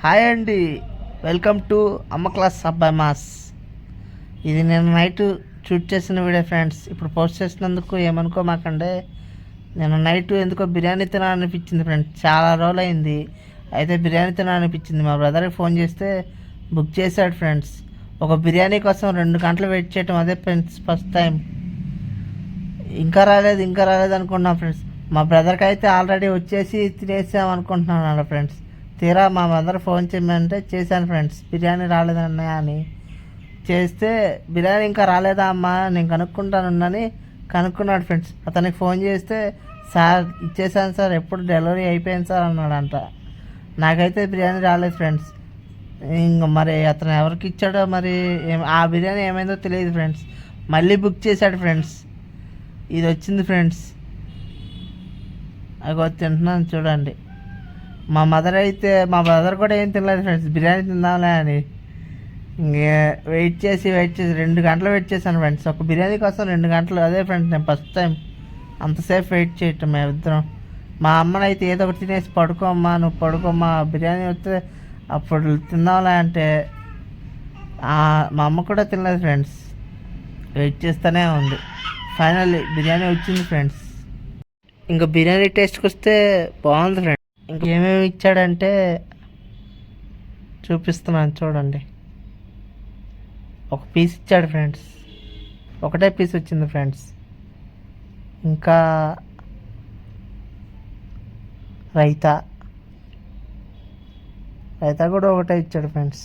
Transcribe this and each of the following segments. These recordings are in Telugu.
హాయ్ అండి. వెల్కమ్ టు అమ్మ క్లాస్ అబ్బాయి మాస్. ఇది నేను నైట్ షూట్ చేసిన వీడియో ఫ్రెండ్స్. ఇప్పుడు పోస్ట్ చేసినందుకు ఏమనుకోమాకండి. నేను నైట్ ఎందుకో బిర్యానీ తినాలనిపించింది ఫ్రెండ్స్. చాలా రోజులు అయింది అయితే బిర్యానీ తినాలనిపించింది. మా బ్రదర్కి ఫోన్ చేస్తే బుక్ చేశాడు ఫ్రెండ్స్. ఒక బిర్యానీ కోసం రెండు గంటలు వెయిట్ చేయటం అదే ఫ్రెండ్స్ ఫస్ట్ టైం. ఇంకా రాలేదు ఇంకా రాలేదు అనుకున్నాం ఫ్రెండ్స్. మా బ్రదర్కి అయితే ఆల్రెడీ వచ్చేసి తినేసాం అనుకుంటున్నాను ఫ్రెండ్స్. తీరా మా మదర్ ఫోన్ చేయమంటే చేశాను ఫ్రెండ్స్. బిర్యానీ రాలేదన్నయ్య అని. చేస్తే బిర్యానీ ఇంకా రాలేదా అమ్మా? నేను కనుక్కుంటానున్నని కనుక్కున్నాడు ఫ్రెండ్స్. అతనికి ఫోన్ చేస్తే సార్ ఇచ్చేసాను సార్. ఎప్పుడు డెలివరీ అయిపోయింది సార్ అన్నాడంట. నాకైతే బిర్యానీ రాలేదు ఫ్రెండ్స్. ఇంకా మరి అతను ఎవరికి ఇచ్చాడో మరి ఏం ఆ బిర్యానీ ఏమైందో తెలియదు ఫ్రెండ్స్. మళ్ళీ బుక్ చేశాడు ఫ్రెండ్స్. ఇది వచ్చింది ఫ్రెండ్స్. అగో తింటున్నాను చూడండి. మా మదర్ అయితే మా బ్రదర్ కూడా ఏం తినలేదు ఫ్రెండ్స్ బిర్యానీ తిందాంలే అని. వెయిట్ చేసి వెయిట్ చేసి రెండు గంటలు వెయిట్ చేశాను ఫ్రెండ్స్ ఒక బిర్యానీ కోసం రెండు గంటలు. అదే ఫ్రెండ్స్ నేను ఫస్ట్ టైం అంతసేపు వెయిట్ చేయటం మేము ఇద్దరం. మా అమ్మనైతే ఏదో ఒకటి తినేసి పడుకోమ్మా నువ్వు పడుకోమ్మా బిర్యానీ వస్తే అప్పుడు తిందాంలే అంటే మా అమ్మ కూడా తినలేదు ఫ్రెండ్స్ వెయిట్ చేస్తూనే ఉంది. ఫైనల్లీ బిర్యానీ వచ్చింది ఫ్రెండ్స్ ఇంకా బిర్యానీ టేస్ట్కి వస్తే బాగుంది ఫ్రెండ్స్ ఇంకేమేమి ఇచ్చాడంటే చూపిస్తున్నాను చూడండి. ఒక పీస్ ఇచ్చాడు ఫ్రెండ్స్ ఒకటే పీస్ వచ్చింది ఫ్రెండ్స్ ఇంకా రైతా. రైతా కూడా ఒకటే ఇచ్చాడు ఫ్రెండ్స్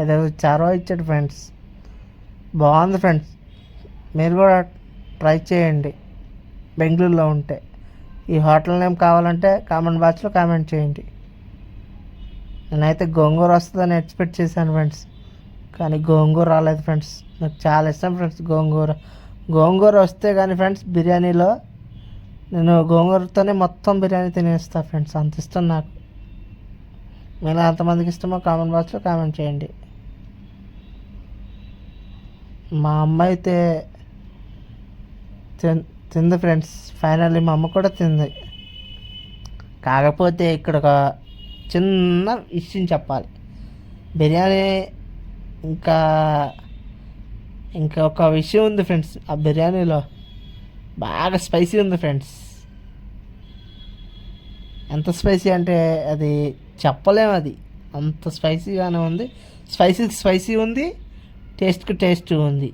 ఏదో చారో ఇచ్చాడు ఫ్రెండ్స్ బాగుంది ఫ్రెండ్స్ మీరు కూడా ట్రై చేయండి. బెంగళూరులో ఉంటే. ఈ హోటల్ నేమ్ కావాలంటే కామెంట్ బాక్స్లో కామెంట్ చేయండి. నేనైతే గోంగూర వస్తుందని ఎక్స్పెక్ట్ చేశాను ఫ్రెండ్స్. కానీ గోంగూర రాలేదు ఫ్రెండ్స్. నాకు చాలా ఇష్టం ఫ్రెండ్స్ గోంగూర. గోంగూర వస్తే కానీ ఫ్రెండ్స్ బిర్యానీలో నేను గోంగూరతోనే మొత్తం బిర్యానీ తినేస్తాను ఫ్రెండ్స్. అంత ఇష్టం నాకు. మీరు ఎంతమందికి ఇష్టమో కామెంట్ బాక్స్లో కామెంట్ చేయండి. మా అమ్మ అయితే తింది ఫ్రెండ్స్. ఫైనల్లీ మా అమ్మ కూడా తింది. కాకపోతే ఇక్కడ ఒక చిన్న విషయం చెప్పాలి. బిర్యానీ ఇంకా ఇంకా ఒక విషయం ఉంది ఫ్రెండ్స్. ఆ బిర్యానీలో బాగా స్పైసీ ఉంది ఫ్రెండ్స్. ఎంత స్పైసీ అంటే అది చెప్పలేము అది. అంత స్పైసీగానే ఉంది. స్పైసీకి స్పైసీ ఉంది. టేస్ట్కి టేస్ట్ ఉంది.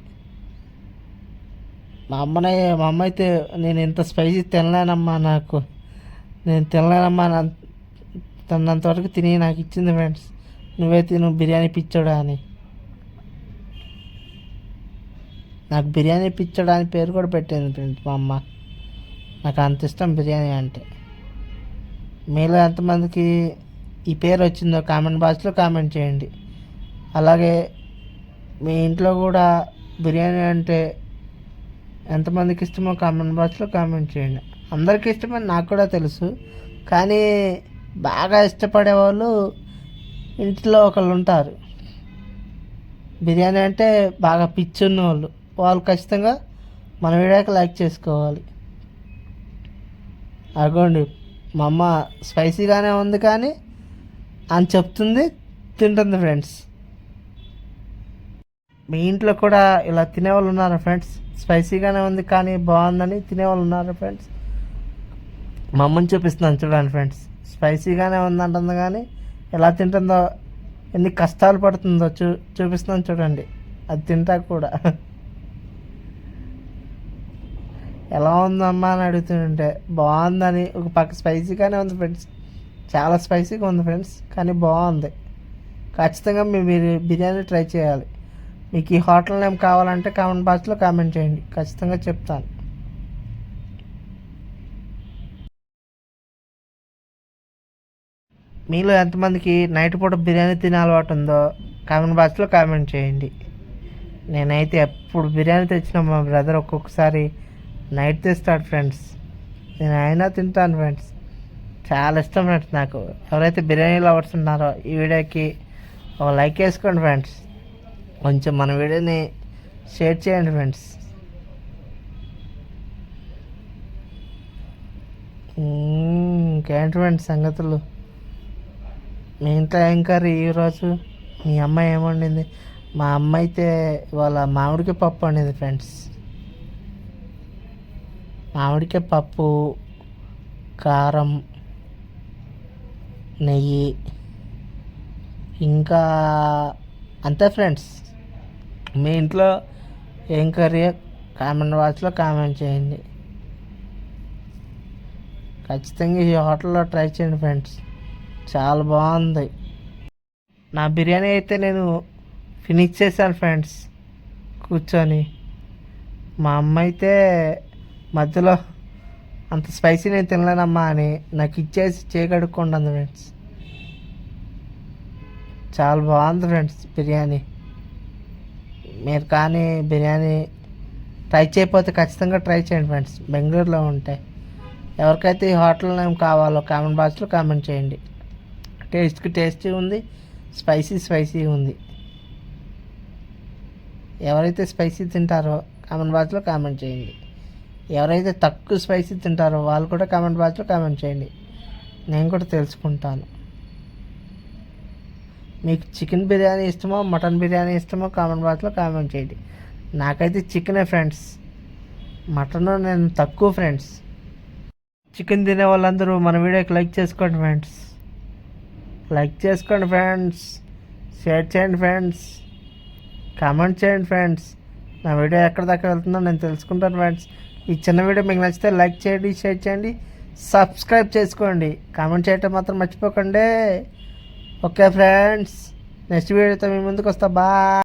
మా అమ్మనే మా అమ్మ అయితే నేను ఇంత స్పైసీ తినలేనమ్మా నాకు. నేను తినలేనమ్మా నా తిన్నంత వరకు తిని నాకు ఇచ్చింది ఫ్రెండ్స్ నువ్వే తిను బిర్యానీ పిచ్చోడా అని. నాకు బిర్యానీ పిచ్చోడా అని పేరు కూడా పెట్టింది ఫ్రెండ్స్ మా అమ్మ. నాకు అంత ఇష్టం బిర్యానీ అంటే. మీలో ఎంతమందికి ఈ పేరు వచ్చిందో కామెంట్ బాక్స్లో కామెంట్ చేయండి. అలాగే మీ ఇంట్లో కూడా బిర్యానీ అంటే ఎంతమందికి ఇష్టమో కామెంట్ బాక్స్లో కామెంట్ చేయండి. అందరికీ ఇష్టమని నాకు కూడా తెలుసు. కానీ బాగా ఇష్టపడే వాళ్ళు ఇంట్లో ఒకళ్ళు ఉంటారు. బిర్యానీ అంటే బాగా పిచ్చున్న వాళ్ళు వాళ్ళు ఖచ్చితంగా మన వీడియోకి లైక్ చేసుకోవాలి. అగోండి మా అమ్మ స్పైసీగానే ఉంది కానీ అని చెప్తుంది తింటుంది ఫ్రెండ్స్ మీ ఇంట్లో కూడా ఇలా తినేవాళ్ళు ఉన్నారా ఫ్రెండ్స్? స్పైసీగానే ఉంది కానీ బాగుందని తినేవాళ్ళు ఉన్నారా ఫ్రెండ్స్? మా అమ్మని చూపిస్తున్నాను చూడండి ఫ్రెండ్స్. స్పైసీగానే ఉందంటుంది కానీ ఎలా తింటుందో ఎన్ని కష్టాలు పడుతుందో చూ చూపిస్తున్నాను చూడండి. అది తింటా కూడా. ఎలా ఉందమ్మా అని అడుగుతుంటే బాగుందని ఒక పక్క స్పైసీగానే ఉంది ఫ్రెండ్స్. చాలా స్పైసీగా ఉంది ఫ్రెండ్స్ కానీ బాగుంది. ఖచ్చితంగా మీరు బిర్యానీ ట్రై చేయాలి. మీకు ఈ హోటల్ నేమ్ కావాలంటే కామెంట్ బాక్స్లో కామెంట్ చేయండి. ఖచ్చితంగా చెప్తాను. మీలో ఎంతమందికి నైట్ పూట బిర్యానీ తినే అలవాటు ఉందో కామెంట్ బాక్స్లో కామెంట్ చేయండి. నేనైతే ఎప్పుడు బిర్యానీ తెచ్చిన మా బ్రదర్ ఒక్కొక్కసారి నైట్ తెస్తాడు ఫ్రెండ్స్. నేను అయినా తింటాను ఫ్రెండ్స్. చాలా ఇష్టం ఫ్రెండ్స్ నాకు. ఎవరైతే బిర్యానీ లవర్స్ ఉన్నారో ఈ వీడియోకి ఒక లైక్ వేసుకోండి ఫ్రెండ్స్. కొంచెం మన వీడియోని షేర్ చేయండి ఫ్రెండ్స్. ఇంకేంటి ఫ్రెండ్స్ సంగతులు? మీ ఇంట్లో ఏం కర్రీ ఈరోజు మీ అమ్మ ఏమండింది మా అమ్మ అయితే వాళ్ళ మామిడికాయ పప్పు వండింది ఫ్రెండ్స్. మామిడికాయ పప్పు కారం నెయ్యి ఇంకా అంతే ఫ్రెండ్స్. మీ ఇంట్లో ఏం కర్రీ కామెంట్ బాక్స్లో కామెంట్ చేయండి. ఖచ్చితంగా ఈ హోటల్లో ట్రై చేయండి ఫ్రెండ్స్. చాలా బాగుంది. నా బిర్యానీ అయితే నేను ఫినిష్ చేశాను ఫ్రెండ్స్. కూర్చొని. మా అమ్మ అయితే మధ్యలో అంత స్పైసీ నేను తినలేనమ్మా అని నాకు ఇచ్చేసి చేయగడుక్కుంటుంది ఫ్రెండ్స్. చాలా బాగుంది ఫ్రెండ్స్ బిర్యానీ. మీరు కానీ బిర్యానీ ట్రై చేయకపోతే ఖచ్చితంగా ట్రై చేయండి ఫ్రెండ్స్. బెంగళూరులో ఉంటాయి ఎవరికైతే ఈ హోటల్ నేమ్ కావాలో కామెంట్ బాక్స్లో కామెంట్ చేయండి. టేస్ట్కి టేస్టీ ఉంది స్పైసీ స్పైసీ ఉంది. ఎవరైతే స్పైసీ తింటారో కామెంట్ బాక్స్లో కామెంట్ చేయండి. ఎవరైతే తక్కువ స్పైసీ తింటారో వాళ్ళు కూడా కామెంట్ బాక్స్లో కామెంట్ చేయండి. నేను కూడా తెలుసుకుంటాను. మీకు చికెన్ బిర్యానీ ఇష్టమో మటన్ బిర్యానీ ఇష్టమో కామెంట్ బాక్స్లో కామెంట్ చేయండి. నాకైతే చికెనే ఫ్రెండ్స్. మటన్ నేను తక్కువ ఫ్రెండ్స్. చికెన్ తినే వాళ్ళందరూ మన వీడియోకి లైక్ చేసుకోండి ఫ్రెండ్స్. లైక్ చేసుకోండి ఫ్రెండ్స్. షేర్ చేయండి ఫ్రెండ్స్. కామెంట్ చేయండి ఫ్రెండ్స్. నా వీడియో ఎక్కడ దాకా వెళ్తుందో నేను తెలుసుకుంటాను ఫ్రెండ్స్. ఈ చిన్న వీడియో మీకు నచ్చితే లైక్ చేయండి షేర్ చేయండి సబ్స్క్రైబ్ చేసుకోండి. కామెంట్ చేయటం మాత్రం మర్చిపోకండి. ఓకే ఫ్రెండ్స్ నెక్స్ట్ వీడియోతో మీ ముందుకు వస్తా బాయ్